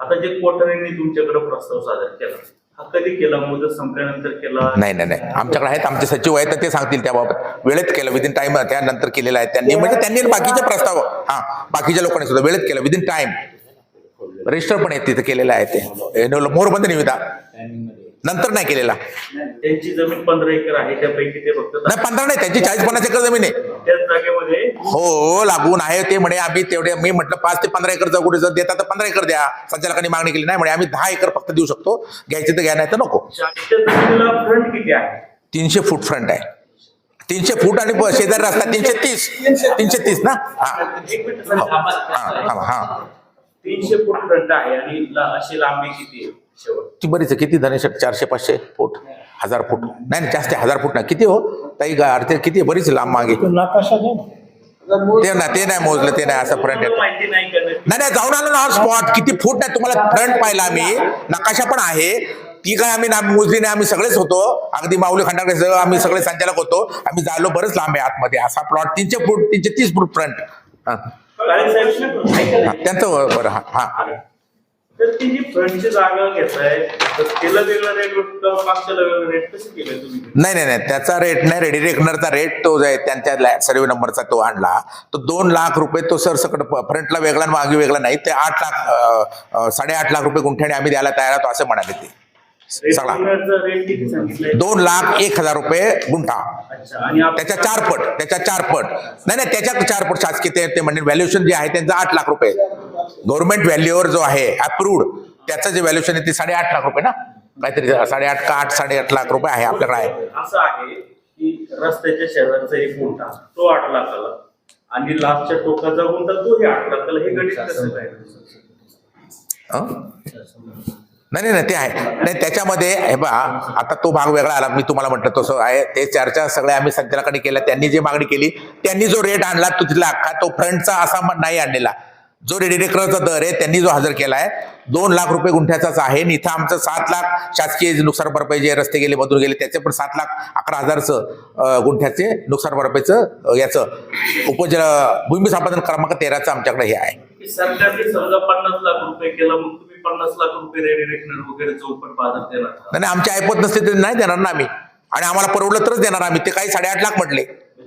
आता जे कोठाऱ्यांनी तुमच्याकडे प्रस्ताव सादर केला हा कधी केला? मुदत संपल्यानंतर केला? नाही नाही नाही. आमच्याकडे आहेत. आमचे सचिव आहेत तर ते सांगतील त्याबाबत. वेळेत केलं विदिन टाइम त्यानंतर केलेलं आहे. त्यांनी म्हणजे त्यांनी बाकीचे प्रस्ताव हा बाकीच्या लोकांनी सुद्धा वेळेत केलं विदिन टाइम रजिस्टर पण आहे तिथे केलेलं आहे ते. मोरबंद निविदा. नंतर नाही केलेला. त्यांची जमीन पंधरा एकर आहे त्यापैकी ते फक्त नाही पंधरा नाही त्यांची चाळीस पन्नास एकर जमीन आहे. त्याच जागेमध्ये हो लागून आहे ते म्हणे आम्ही तेवढे मी म्हटलं पाच ते पंधरा एकर कुठे जर देता तर पंधरा एकर द्या. संचालकांनी मागणी केली नाही म्हणे आम्ही दहा एकर फक्त देऊ शकतो घ्यायचे तर घ्या नाही तर नको फ्रंट किती आहे? तीनशे फूट फ्रंट आहे. तीनशे फूट आणि शेजारी रस्ता तीनशे तीस. तीनशे तीस ना. हा. हा, हा. तीनशे फूट फ्रंट आहे आणि ला- अशी लांबी किती आहे शेवट? ती बरीच आहे. किती धनेश? चारशे पाचशे फूट हजार फूट. नाही नाही, जास्त आहे, हजार फूट नाही. किती हो? ताई गा- ते किती आहे? बरीच लांब मागे. नकाशा द्या ना. ते ना ते नाही मोजलं ते नाही असं फ्रंट येतं. माहिती नाही नाही नाही जाऊन आलो ना स्पॉट किती फूट नाही तुम्हाला फ्रंट पाहिला आम्ही. नकाशा पण आहे. ती काय आम्ही ना मोजली नाही आम्ही सगळेच होतो. अगदी माऊली खंडाकडे सगळं आम्ही सगळे संचालक होतो. आम्ही झालो बरंच लांब आहे आतमध्ये. असा प्लॉट तीनशे फूट तीनशे तीस फूट फ्रंट. त्यांचं बरं हा हा. तर ती जी फ्रंटची जागा घेताय तर त्याला वेगळा रेट वाटतं मागच्याला वेगळा रेट कसं केलं तुम्ही? नाही नाही नाही त्याचा रेट नाही. रेडी रेकनरचा रेट तो जो आहे त्यांच्या सर्वे नंबरचा तो आणला. तो दोन लाख रुपये तो सरसकट फ्रंटला वेगळा आणि मागे वेगळा नाही. ते आठ लाख साडेआठ लाख रुपये गुंठ्याने आम्ही द्यायला तयार आहोत असं म्हणाले ते. सगळा दोन लाख एक हजार रुपये गुंठा. त्याच्या चार पट त्याच्या चार पट नाही नाही त्याच्या चार पट शासकीय ते म्हणजे व्हॅल्युएशन जे आहे त्यांचं आठ लाख रुपये. गव्हर्नमेंट व्हॅल्यूवर जो आहे अप्रूव्ड त्याचं जे व्हॅल्युएशन आहे ते साडेआठ लाख रुपये ना? काहीतरी साडेआठ का आठ साडेआठ लाख रुपये आहे आपल्याकडे. आहे असं आहे की रस्त्याच्या शेजारचा एक गुंठा तो आठ लाखाला. आणि लास्टच्या टोकाचा गुंठा तोही आठ लाखाला. हे गणित कसं? नाही नाही नाही, ते आहे. नाही त्याच्यामध्ये हे बा आता तो भाग वेगळा आला मी तुम्हाला म्हटलं तसं आहे. ते चर्चा सगळ्या आम्ही संचालकांनी केल्या त्यांनी जी मागणी केली त्यांनी जो रेट आणला तो तिथला अख्खा तो फ्रंटचा असा नाही आणलेला. जो रेडिडेकरचा दर आहे त्यांनी जो हजर केला आहे दोन लाख रुपये गुंठ्याचाच आहे. आणि इथं आमचं सात लाख शासकीय नुकसान भरपाई जे रस्ते गेले मधून गेले त्याचे पण सात लाख अकरा हजारचं गुंठ्याचे नुकसान भरपाईचं याचं उपज भूमी संपादन क्रमांक तेराचं आमच्याकडे हे आहे. सरकारने समजा पन्नास लाख रुपये केला रेडी रेकनर वगैरे चौपट बाजार देणार का? नाही नाही, आमची ऐपत नसते तर नाही देणार ना आम्ही. आणि आम्हाला परवडलं तरच देणार आम्ही. ते काही साडेआठ लाख म्हटले.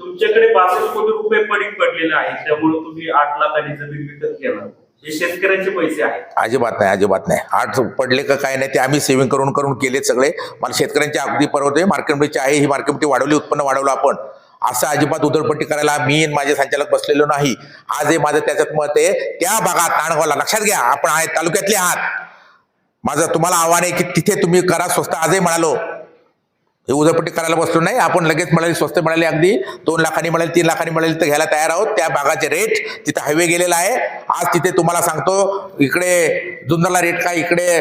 तुमच्याकडे बासष्ट कोटी रुपये पडीक पडलेले आहेत त्यामुळे तुम्ही आठ लाखांनी जमीन विकत घेणार हे शेतकऱ्यांचे पैसे आहेत. अजिबात नाही अजिबात नाही. आठ पडले का काय नाही ते आम्ही सेव्हिंग करून करून केलेत सगळे. मला शेतकऱ्यांची अगदी परवडते. मार्केटमध्ये आहे ही मार्केटमध्ये वाढवली उत्पन्न वाढवलं आपण. असं अजिबात उदरपट्टी करायला मी माझे संचालक बसलेलो नाही. आज हे माझं त्याच्यात मत आहे त्या भागात नाणगावला लक्षात घ्या आपण आहे तालुक्यातले आहात. माझं तुम्हाला आव्हान आहे की तिथे तुम्ही करा स्वस्त. आजही म्हणालो. हे उदरपट्टी करायला बसलो नाही आपण लगेच मिळाली स्वस्त मिळाली अगदी. दोन लाखांनी मिळाली तीन लाखांनी मिळाली तर घ्यायला तयार आहोत. त्या भागाचे रेट तिथं हायवे गेलेला आहे. आज तिथे तुम्हाला सांगतो इकडे जुन्नरला रेट काय? इकडे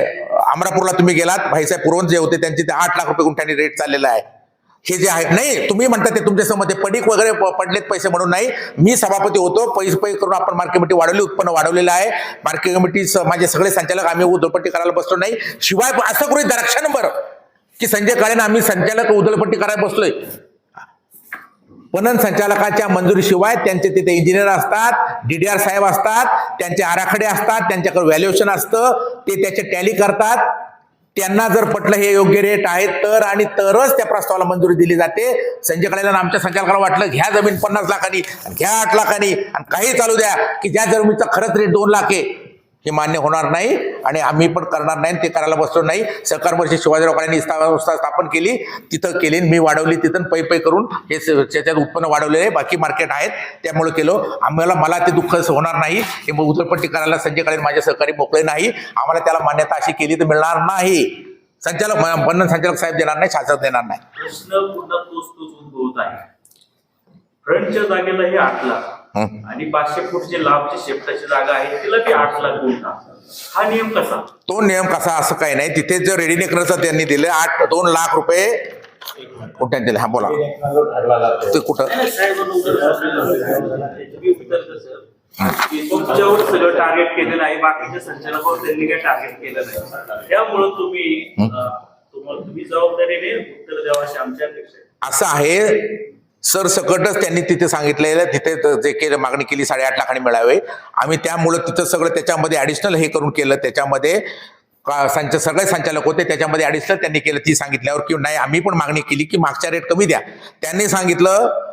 अमरापूरला तुम्ही गेलात. भाईसाहेब पुरवण जे होते त्यांचे ते आठ लाख रुपये गुंठ्यांनी रेट चाललेला आहे. हे जे आहे नाही तुम्ही म्हणता ते तुमच्यासमोर पडीक वगैरे पडलेत पैसे म्हणून नाही. मी सभापती होतो. पैसे पैसे करून आपण मार्केट कमिटी वाढवली उत्पन्न वाढवलेलं आहे. मार्केट कमिटी माझे सगळे संचालक आम्ही उधळपट्टी करायला बसलो नाही. शिवाय असं गृहित दराक्षा नंबर की संजय काळेनं आम्ही संचालक उधळपट्टी करायला बसलोय. पणन संचालकाच्या मंजुरीशिवाय त्यांचे तिथे इंजिनियर असतात डीडीआर साहेब असतात त्यांचे आराखडे असतात त्यांच्याकडे व्हॅल्युएशन असतं ते त्याचे टॅली करतात. त्यांना जर पटलं हे योग्य रेट आहे तर आणि तरच त्या प्रस्तावाला मंजुरी दिली जाते. संजय कळेला आमच्या संचालकाला वाटलं घ्या जमीन पन्नास लाखांनी आणि घ्या आठ लाखांनी आणि काही चालू द्या की ज्या जमिनीचा खरंच रेट दोन लाख आहे हे मान्य होणार नाही आणि आम्ही पण करणार नाही आणि ते करायला बसलो नाही. सहकार वर्षी शिवाजीराव काळ्यांनी संस्था स्थापन केली तिथं केली आणि मी वाढवली तिथं पै पै करून हे त्याच्यात उत्पन्न वाढवलेलं आहे बाकी मार्केट आहेत त्यामुळे केलो. आम्हाला मला ते दुःख असं होणार नाही. हे मग करायला संजय काळे माझे सहकारी मोकळे नाही. आम्हाला त्याला मान्यता अशी केली तर मिळणार नाही. संचालक पन्नास संचालक साहेब देणार नाही शासक देणार नाही. प्रश्न पुन्हा तोच तोच उद्भवत आहे. फ्रंटच्या जागेला हे आठ लाख आणि पाचशे फूटची लांबची शेपटाची जागा आहे तिला बी आठ लाख गुंठा हा नियम कसा? तो नियम कसा असं काही नाही. तिथे जो रेडी नेकरचं त्यांनी दिलं आठ दोन लाख रुपये कुठे दिले? हा बोला. ते कुठं? तुमच्यावर सगळं टार्गेट केलेलं आहे बाकीच्या संचालकावर त्यांनी काही टार्गेट केलं नाही. त्यामुळं तुम्ही तुम्हाला तुम्ही जबाबदारीने उत्तर द्यावं अशी आमची अपेक्षा असं आहे सरसकटच त्यांनी तिथे सांगितलेलं तिथे जे केलं मागणी केली साडेआठ लाखांनी मिळावे. आम्ही त्यामुळं तिथं सगळं त्याच्यामध्ये ॲडिशनल हे करून केलं. त्याच्यामध्ये का- संच सगळे संचालक होते. त्याच्यामध्ये ॲडिशनल त्यांनी केलं. ती सांगितल्यावर की नाही आम्ही पण मागणी केली की मागच्या रेट कमी द्या. त्यांनी सांगितलं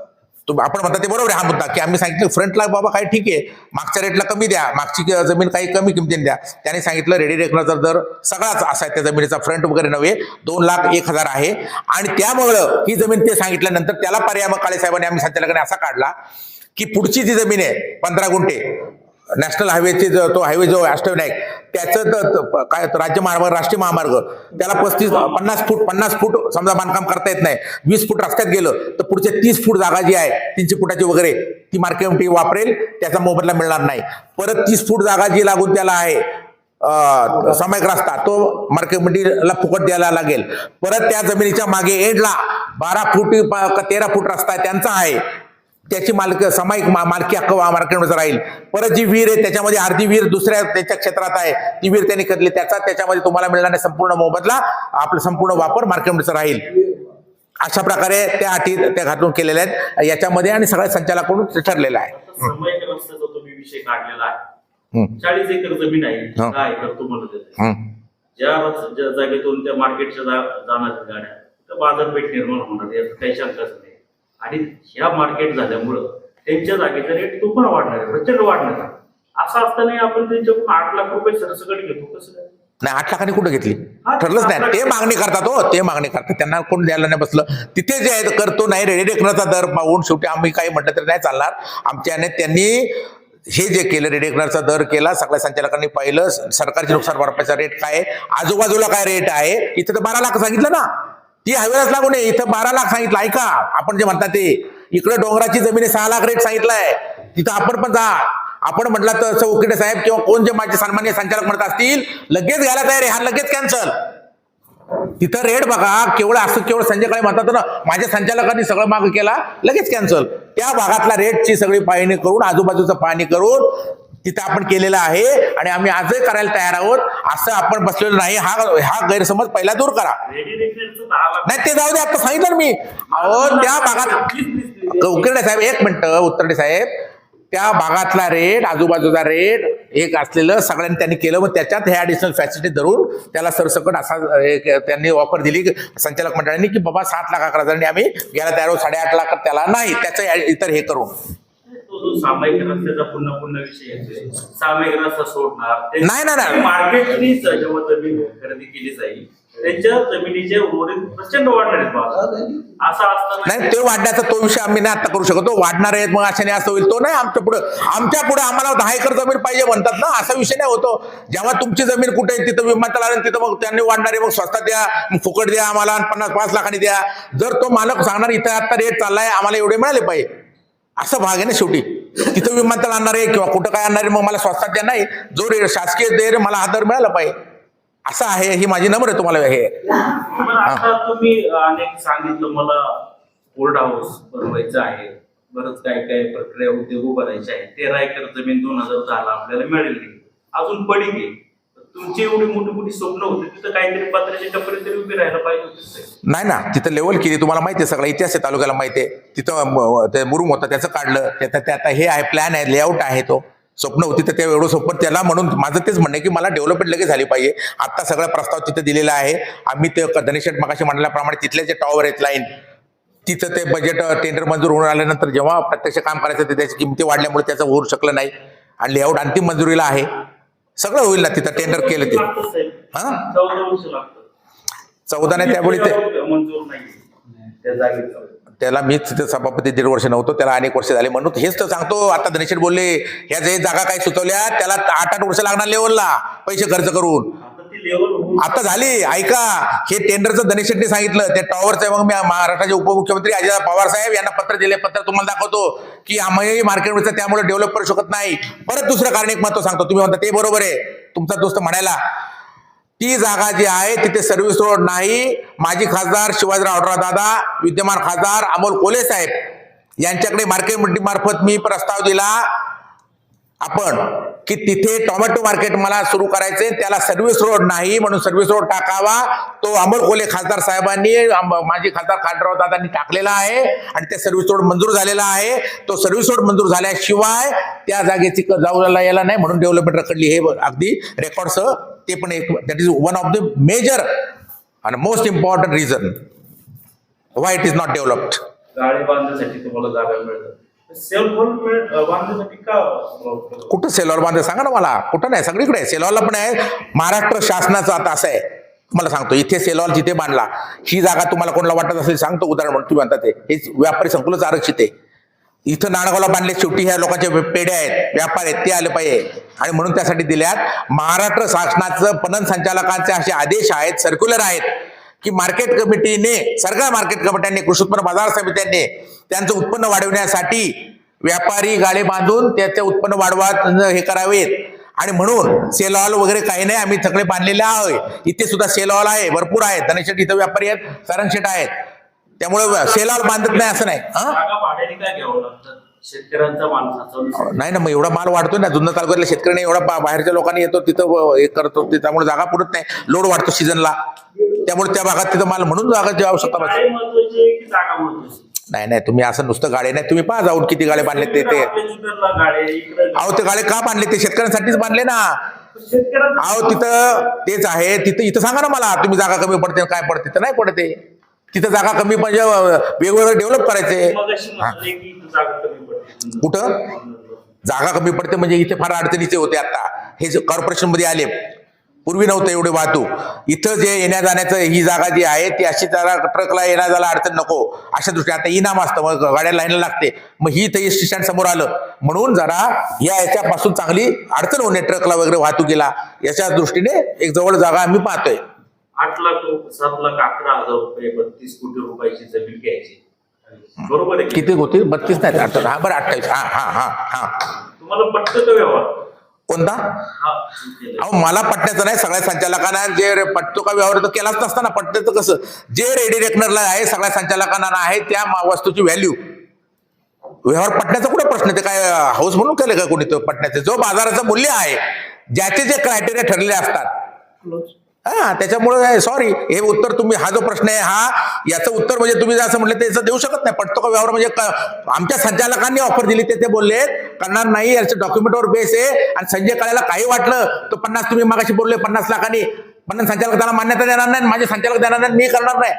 आपण म्हणता ते बरोबर आहे हा मुद्दा की आम्ही सांगितलं फ्रंटला बाबा काय ठीक आहे मागच्या रेटला कमी द्या मागची जमीन काही कमी किमतीने द्या. त्यांनी सांगितलं रेडी रेकनरचा दर सगळाच असा आहे त्या जमिनीचा फ्रंट वगैरे नव्हे दोन लाख एक हजार आहे. आणि त्यामुळं ही जमीन ते सांगितल्यानंतर त्याला पर्याय मग काळे साहेबांनी आम्ही संचालकाने असा काढला की पुढची जी जमीन आहे पंधरा गुंठे नॅशनल हायवेचे जो तो हायवे जो अष्टविनायक त्याचं काय राज्य महामार्ग राष्ट्रीय महामार्ग त्याला पस्तीस पन्नास फूट पन्नास फूट समजा बांधकाम करता येत नाही. वीस फूट रस्त्यात गेलं तर पुढचे तीस फूट जागा जी आहे तीनशे फुटाची वगैरे ती मार्केट वापरेल त्याचा मोबदला मिळणार नाही. परत तीस फूट जागा जी लागून त्याला आहे अं, सामायिक रस्ता तो मार्केट फुकट द्यायला लागेल. परत त्या जमिनीच्या मागे एडला बारा फूट तेरा फूट रस्ता त्यांचा आहे. त्याची मालक सामायिक मालकी हक्क मार्केटमध्ये राहील. परत जी विहीर आहे त्याच्यामध्ये अर्धी विहीर दुसऱ्या त्याच्या क्षेत्रात आहे ती विहीर त्यांनी करली त्याचा त्याच्यामध्ये तुम्हाला मिळणारा संपूर्ण मोबदला आपला संपूर्ण वापर मार्केटमध्ये राहील. अशा प्रकारे त्या अटी त्या घालून केलेल्या आहेत. याच्यामध्ये आणि सगळ्या संचालकाकडून ठरलेलं आहे. समयक रस्त्याचा तुम्ही विषय काढलेला आहे हम्म, चाळीस एकर जमीन आहे. दहा एकर तुम्हाला देते. हम्म. ज्या जागेतून त्या मार्केटच्या जा- जाणाऱ्या गाड्या बाजारपेठ निर्माण होणार काही नाही. आणि ह्या मार्केट झाल्यामुळं त्यांच्या जागेचा रेट तो पण वाढणार आहे प्रचंड वाढणार आहे. असं असताना आपण त्यांच्याकडून आठ लाख रुपये सरसकट घेतो कसं काय? नाही आठ लाखांनी कुठं घेतली? ठरलंच नाही. ते मागणी करतात हो ते मागणी करतात. त्यांना कोण द्यायला नाही बसलं. तिथे जे आहे करतो नाही रेडी रेकनरचा दर पाहून शेवटी आम्ही काही म्हटलं तरी नाही चालणार. आमच्याने त्यांनी हे जे केलं रेडेकनरचा दर केला सगळ्या संचालकांनी पाहिलं. सरकारची नुकसान भरपाईचा रेट काय आजूबाजूला काय रेट आहे? इथं तर बारा लाख सांगितलं ना. ती हवेलाच लागू नये. इथं बारा लाख सांगितलं. ऐका आपण जे म्हणतात ते. इकडे डोंगराची जमीन सहा लाख रेट सांगितलाय. तिथं आपण पण जा. आपण म्हटलं तर चौकीडे साहेब किंवा कोण जे माझे सन्मान्य संचालक म्हणत असतील लगेच घ्यायला तयार आहे. हा लगेच कॅन्सल तिथं रेट बघा केवळ असं केवळ संजय काळे म्हणतात ना माझ्या संचालकांनी सगळं माग केला लगेच कॅन्सल त्या भागातला रेटची सगळी पाहणी करून आजूबाजूचं पाहणी करून तिथं आपण केलेलं आहे आणि आम्ही आजही करायला तयार आहोत. असं आपण बसलेलो नाही. हा हा गैरसमज पहिला दूर करा. नाही ते जाऊ दे आता सांगितलं मी. अहो त्या भागात उकरडे साहेब एक मिनटं उत्तरडे साहेब. त्या भागातला रेट आजूबाजूचा रेट एक असलेलं सगळ्यांनी त्यांनी केलं. मग त्याच्यात हे ॲडिशनल फॅसिलिटी धरून त्याला सरसकट असा त्यांनी ऑफर दिली संचालक मंडळांनी की बाबा सात लाख अकरा आम्ही घ्यायला तयार साडेआठ लाख त्याला नाही. त्याचं इतर हे करून. तो जो सामायिक रस्त्याचा पुन्हा पुन्हा विषय येतोय सामायिक रस्ता सोडणार नाही, नाही, नाही. मार्केटनी जेव्हा जमीन खरेदी केली जाईल त्यांच्या जमिनीचे उर्वरित प्रचंड वाढणार आहेत भाव. असं असताना नाही ते वाढण्याचा तो विषय आम्ही नाही आता करू शकतो. वाढणार आहेत मग अशाने असं होईल. तो नाही आमच्या पुढे आमच्या पुढे आम्हाला दहा एकर जमीन पाहिजे म्हणतात ना असा विषय नाही होतो. जेव्हा तुमची जमीन कुठे आहे तिथं विमानतळ आलं तिथं मग त्यांनी वाढणारे मग स्वस्तात द्या मग फुकट द्या आम्हाला आणि पन्नास पाच लाखांनी द्या. जर तो मालक सांगणार इथं आता रेट चाललाय आम्हाला एवढे मिळाले पाहिजे. असं भाग आहे ना शेवटी. तिथं विमानतळ आणणार आहे किंवा कुठं काय आणणार आहे मग मला स्वस्तात द्या नाही. जो रे शासकीय दे रे मला दर मिळाला पाहिजे. असं आहे ही माझी नंबर आहे तुम्हाला हे. तुम्ही अनेक सांगितलं मला बोर्ड हाऊस बनवायचं आहे. बरंच काय काय प्रक्रिया उद्योग उभारायचे आहे तेरा एकर जमीन दोन हजार दहाला आपल्याला मिळालेली अजून आहे. तुमची एवढी मोठी मोठी स्वप्न होती तिथं काहीतरी पत्राच्या टपरी तरी उभी राहायला पाहिजे होती नाही ना तिथं लेवल केली तुम्हाला माहिती आहे सगळा इतिहास आहे तालुक्याला माहिती आहे. तिथं ते मुरुम होतं त्याचं काढलं त्याचं ते आता हे आहे प्लॅन आहे लेआउट आहे तो. स्वप्न होती तर ते एवढं स्वप्न त्याला म्हणून माझं तेच म्हणणं आहे की मला डेव्हलपमेंट लगेच झाली पाहिजे. आता सगळा प्रस्ताव तिथं दिलेला आहे. आम्ही ते धनेशेट मगाशी म्हणल्याप्रमाणे तिथले जे टॉवर आहेत लाईन तिथं ते बजेट टेंडर मंजूर होऊन आल्यानंतर जेव्हा प्रत्यक्ष काम करायचं ते त्याची किमती वाढल्यामुळे त्याचं होऊ शकलं नाही. आणि लेआउट अंतिम मंजुरीला आहे. सगळं होईल ना तिथं टेंडर केलं ते. हा? चौदा नाही त्यावेळी ते जागेचं. त्याला मीच तिथे सभापती दीड वर्ष नव्हतो त्याला अनेक वर्ष झाले म्हणून हेच तर सांगतो. आता धनेश्वर बोलले ह्या जे जागा काय सुचवल्या त्याला आठ आठ वर्ष लागणार लेवलला. पैसे खर्च करून. आता झाली. ऐका. हे टेंडरचं धनेश शेट्टी सांगितलं. ते टॉवरचं मग मी महाराष्ट्राचे उपमुख्यमंत्री अजित पवार साहेब यांना पत्र दिले. पत्र तुम्हाला दाखवतो की आम्ही मार्केटवरचं त्यामुळे डेव्हलप करू शकत नाही. परत दुसरं कारण एक महत्त्व सांगतो. तुम्ही म्हणता ते बरोबर आहे. तुमचा दोस्त म्हणायला ती जागा जी आहे तिथे सर्व्हिस रोड नाही. माजी खासदार शिवाजीराव दादा विद्यमान खासदार अमोल कोले साहेब. यांच्याकडे मार्केट मार्फत मी प्रस्ताव दिला. आपण की तिथे टोमॅटो मार्केट मला सुरू करायचे त्याला सर्व्हिस रोड नाही म्हणून सर्व्हिस रोड टाकावा. तो अमोल कोले खासदार साहेबांनी माझे माजी खासदार खांडराव दादांनी टाकलेला आहे आणि त्या सर्व्हिस रोड मंजूर झालेला आहे. तो सर्व्हिस रोड मंजूर झाल्याशिवाय त्या जागेची जाऊला यायला नाही म्हणून डेव्हलपमेंट रखडली हे अगदी रेकॉर्डसह ते पण एक that is one of the major आणि most important reason why it is not developed गाडी बांधण्यासाठी तुम्हाला जागा मिळतात. कुठं सेलॉर बांधे सांगा ना मला. कुठं नाही? सगळीकडे आहे. सेलॉरला पण आहे. महाराष्ट्र शासनाचं आता असं आहे. तुम्हाला सांगतो इथे सेलॉर जिथे बांधला ही जागा तुम्हाला कोणाला वाटत असेल सांगतो. उदाहरण म्हणून तुम्ही म्हणता ते. हे व्यापारी संकुलच आरक्षित आहे. इथं नाणगावला बांधले शेवटी ह्या लोकांचे पेढे आहेत. व्यापार आहेत ते आले पाहिजे. आणि म्हणून त्यासाठी दिल्यात महाराष्ट्र शासनाचं पणन संचालकांचे असे आदेश आहेत सर्क्युलर आहेत. की मार्केट कमिटीने सगळ्या मार्केट कमिट्यांनी कृषी उत्पन्न बाजार समित्यांनी त्यांचं उत्पन्न वाढवण्यासाठी व्यापारी गाळे बांधून त्याचे उत्पन्न वाढवा हे करावेत. आणि म्हणून सेलॉल वगैरे काही नाही आम्ही सगळे बांधलेले आहोत. इथे सुद्धा सेलॉल आहे भरपूर आहेत. धनशेट इथं व्यापारी आहेत सारंगशेट आहेत. त्यामुळे सेलॉल बांधत नाही असं नाही. हं? नाही ना मग एवढा माल वाढतो ना जुन्नर तालुक्यातल्या शेतकऱ्यांनी एवढा बाहेरच्या लोकांनी येतो तिथं हे करतो त्यामुळे जागा पुरत नाही. लोड वाढतो सीझनला त्यामुळे त्या भागात तिथं माल म्हणून जागाची आवश्यकता महत्वाची नाही नाही तुम्ही असं नुसतं गाडे नाही तुम्ही पहा जाऊन किती गाडे बांधले ते ते. अहो ते गाडे का बांधले ते? शेतकऱ्यांसाठीच बांधले ना. अहो तिथं तेच आहे तिथं इथं सांगा ना मला तुम्ही जागा कमी पडते काय पडते तर नाही पडते. तिथं जागा कमी म्हणजे अं, वेगवेगळं डेव्हलप करायचे. पडते. कुठं? जागा कमी पडते म्हणजे इथे फार अडचणीचे होते आता. हे जे कॉर्पोरेशनमध्ये आले पूर्वी नव्हतं एवढे वाहतूक. इथं जे येण्या जाण्याचं ही जागा जी आहे ती अशी जरा ट्रकला येण्या जायला अडचण नको. अशा दृष्टीने आता इनाम असतं मग गाड्या लाईनला लागते. मग ही इथं स्टँड समोर आलं. म्हणून जरा या याच्यापासून चांगली अडचण होणे ट्रकला वगैरे वाहतुकीला. याच्या दृष्टीने एक जवळ जागा आम्ही पाहतोय. आठ लाख सात लाख अकरा हजार रुपये बत्तीस कोटी रुपयाची जमीन घ्यायची. बरोबर आहे? किती होतील बत्तीस नाही अठ्ठावीस हा बरं अठ्ठावीस. हा हा हा हा. तुम्हाला पटतं व्यवहार? कोणता. अहो मला पटण्याचं नाही सगळ्या संचालकांना जे पटतो का व्यवहार तो केलाच नसता ना पटण्याचं कसं? जे रेडी रेकनरला आहे सगळ्या संचालकांना आहे त्या वस्तूची व्हॅल्यू व्यवहार पटण्याचा कुठं प्रश्न ते काय हाऊस म्हणून केलं का कोणी तो पटण्याचं? जो बाजाराचं मूल्य आहे ज्याचे जे क्रायटेरिया ठरलेले असतात. हा त्याच्यामुळे सॉरी हे उत्तर तुम्ही हा जो प्रश्न आहे हा याचं उत्तर म्हणजे तुम्ही असं म्हटलं त्याचं देऊ शकत नाही. पटतो का व्यवहार? म्हणजे क- आमच्या संचालकांनी ऑफर दिली ते ते बोलले. करणार नाही याचं डॉक्युमेंटवर बेस आहे. आणि संजय काळ्याला काही वाटलं तर पन्नास तुम्ही मागाशी बोलले पन्नास लाखांनी. पन्नास संचालक त्याला मान्यता देणार नाही माझे संचालक देणार नाही मी करणार नाही.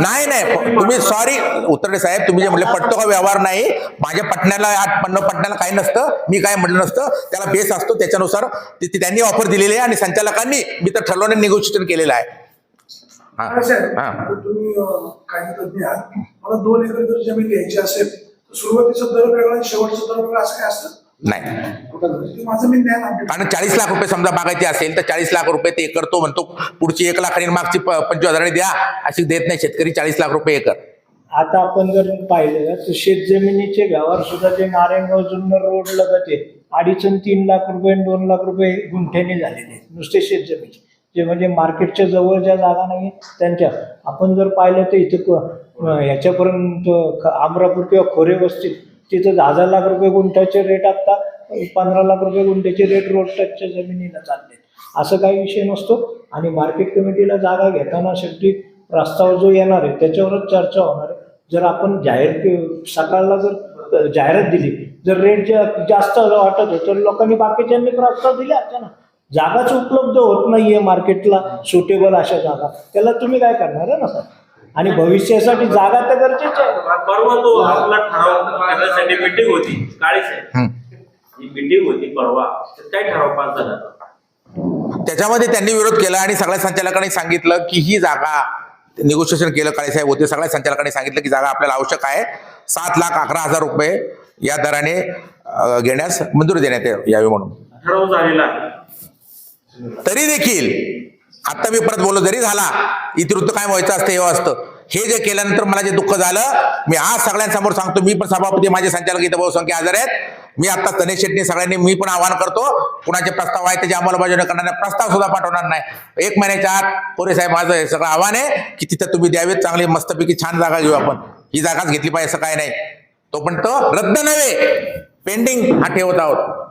नाही नाही. तुम्ही सॉरी उत्तरडे साहेब. तुम्ही जे म्हटले पटतो का व्यवहार नाही? माझ्या पटण्याला आठ पन्न पटण्याला काही नसतं. मी काय म्हटलं नसतं. त्याला बेस असतो. त्याच्यानुसार त्यांनी ऑफर दिलेली आहे आणि संचालकांनी मी तर ठरवणे निगोशिएशन केलेलं आहे. हा. हा. तुम्ही काही तज्ञ आहात. मला दोन एकर जर जमीन घ्यायची असेल तर सुरुवातीचा दर वेगळा शेवटचा दर वेगळा असं काय असतं? नाही. कारण चाळीस लाख रुपये समजा मागायचे असेल तर चाळीस लाख रुपये ते एकर तो म्हणतो पुढची एक लाख आणि मागची प- पंचवीस हजारांनी द्या अशी देत नाही शेतकरी चाळीस लाख रुपये एकर. आता आपण जर पाहिलं तर शेतजमिनीचे व्यवहार सुद्धा ते नारायणगाव जुन्नर रोड लगत आहे अडीच आणि तीन लाख रुपये आणि दोन लाख रुपये गुंठ्याने झालेले आहेत नुसते शेतजमिनीचे जे म्हणजे मार्केटच्या जवळ ज्या जागा नाही त्यांच्या. आपण जर पाहिलं तर इथं ह्याच्यापर्यंत ख- अमरापूर किंवा खोरे वस्तीत तिथं दहा दहा लाख रुपये गुंठ्याचे रेट आता पंधरा लाख रुपये गुंठ्याचे रेट रोड टचच्या जमिनीला चालले. असं काही विषय नसतो. आणि मार्केट कमिटीला जागा घेताना शेवटी प्रस्ताव जो येणार आहे त्याच्यावरच चर्चा होणार आहे. जर आपण जाहीर सकाळला जर जाहिरात दिली जर रेट जास्त वाटत होतं तर लोकांनी बाकीच्यांनी प्रस्ताव दिले असते ना. जागाच उपलब्ध होत नाहीये मार्केटला सुटेबल अशा जागा. त्याला तुम्ही काय करणार आहे ना सर आणि भविष्यासाठी जागा तर गरजेची आहे. परवा तो आपला ठराव करण्यासाठी मीटिंग होती काळे साहेब मीटिंग होती परवा. काय ठराव पास झाला त्याच्यामध्ये त्यांनी विरोध केला आणि सगळ्या संचालकांनी सांगितलं की ही जागा निगोशिएशन केलं काळेसाहेब होते. सगळ्या संचालकांनी सांगितलं की जागा आपल्याला आवश्यक आहे. सात लाख अकरा हजार रुपये या दराने घेण्यास मंजुरी देण्यात यावी म्हणून. ठराव झालेला आहे. तरी देखील आता मी परत बोललो जरी झाला इतिवृत्त काय व्हायचं असतं हे असतं. हे जे केल्यानंतर मला जे दुःख झालं मी आज सगळ्यांसमोर सांगतो मी पण सभापती माझे संचालक इथं बहुसंख्य आजार आहेत. मी आता गणेश शेट्टी सगळ्यांनी मी पण आवाहन करतो कुणाचे प्रस्ताव आहे त्याची अंमलबजावणी करणार नाही प्रस्ताव सुद्धा पाठवणार नाही. एक महिन्याच्या आत पोरे साहेब माझं हे सगळं आव्हान आहे की तिथं तुम्ही द्यावेत चांगली मस्तपैकी छान जागा घेऊ आपण. ही जागाच घेतली पाहिजे असं काय नाही. तो पण तो रद्द नव्हे पेंडिंग हा ठेवत आहोत.